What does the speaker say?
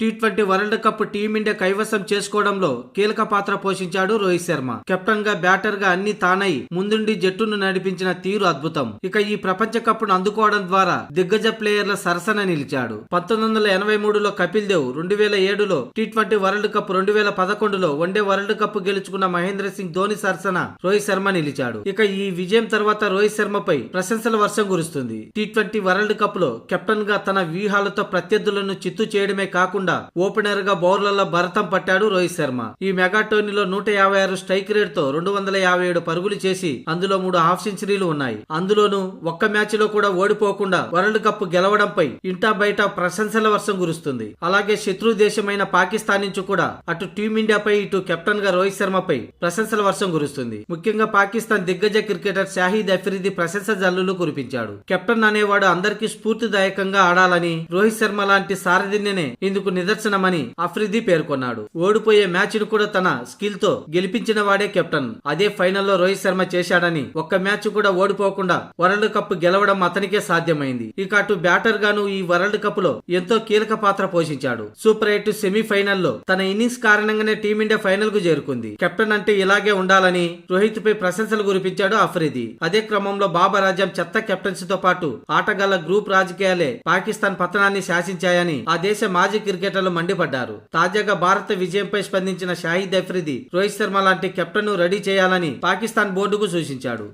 T twenty World Cup team India కైవసం చేసుకోవడంలో కీలక పాత్ర పోషించాడు రోహిత్ శర్మ. కెప్టెన్గా బ్యాటర్గా అన్ని తానై ముందుండి జట్టును నడిపించిన తీరు అద్భుతం. ఇక ఈ ప్రపంచ కప్ను అందుకోవడం ద్వారా దిగ్గజ ప్లేయర్ల సరసన నిలిచాడు. పంతొమ్మిది వందల ఎనభై మూడులో కపిల్ దేవ్ రెండు వేల ఏడులో టీ ట్వంటీ వరల్డ్ కప్ రెండు వేల పదకొండులో వన్డే వరల్డ్ కప్ గెలుచుకున్న మహేంద్ర సింగ్ ధోని సరసన రోహిత్ శర్మ నిలిచాడు. ఇక ఈ విజయం తర్వాత రోహిత్ శర్మపై ప్రశంసల వర్షం కురుస్తుంది. టీ ట్వంటీ వరల్డ్ కప్లో కెప్టెన్గా తన వ్యూహాలతో ప్రత్యర్థులను చిత్తు చేయడమే కాకుండా ఓపెనర్గా బౌలర్ల భరతం పట్టాడు రోహిత్ శర్మ. ఈ మెగా టోర్నీలో నూట యాభై ఆరు స్ట్రైక్ రేట్తో రెండు వందల యాభై ఏడు పరుగులు చేసి అందులో మూడు హాఫ్ సెంచరీలు ఉన్నాయి. అందులోనూ ఒక్క మ్యాచ్లో కూడా ఓడిపోకుండా వరల్డ్ కప్ గెలవడంపై ఇంటా బయట ప్రశంసల వర్షం కురుస్తుంది. అలాగే శత్రు దేశమైన పాకిస్తాన్ నుంచి కూడా అటు టీమిండియాపై ఇటు కెప్టెన్గా రోహిత్ శర్మపై ప్రశంసల వర్షం కురుస్తుంది. ముఖ్యంగా పాకిస్తాన్ దిగ్గజ క్రికెటర్ షాహీద్ అఫ్రిది ప్రశంస జల్లులు కురిపించాడు. కెప్టెన్ అనేవాడు అందరికీ స్ఫూర్తిదాయకంగా ఆడాలని రోహిత్ శర్మ లాంటి సారథిన్యనే ఇందుకు నిదర్శనమని అఫ్రిది పేర్కొన్నాడు. ఓడిపోయే మ్యాచ్ను కూడా తన స్కిల్తో గెలిపించిన వాడే కెప్టెన్. అదే ఫైనల్లో రోహిత్ శర్మ చేశాడని ఒక్క మ్యాచ్ కూడా ఓడిపోకుండా వరల్డ్ కప్ గెలవడం అతనికే సాధ్యమైంది. ఇక అటు బ్యాటర్ గాను ఈ వరల్డ్ కప్లో ఎంతో కీలక పాత్ర పోషించాడు. సూపర్ ఎయిట్ సెమీఫైనల్లో తన ఇన్నింగ్స్ కారణంగానే టీమిండియా ఫైనల్కు చేరుకుంది. కెప్టెన్ అంటే ఇలాగే ఉండాలని రోహిత్ పై ప్రశంసలు కురిపించాడు అఫ్రిది అదే క్రమంలో బాబర్ ఆజం చెత్త కెప్టెన్సీతో పాటు ఆటగాళ్ళ గ్రూప్ రాజకీయాలే పాకిస్తాన్ పతనాన్ని శాసించాయని ఆ దేశ మాజీ క్రికెట్ క్రికెటర్లు మండిపడ్డారు. తాజాగా భారత విజయంపై స్పందించిన షాహిద్ అఫ్రిది రోహిత్ శర్మ లాంటి కెప్టెన్ను రెడీ చేయాలని పాకిస్తాన్ బోర్డుకు సూచించాడు.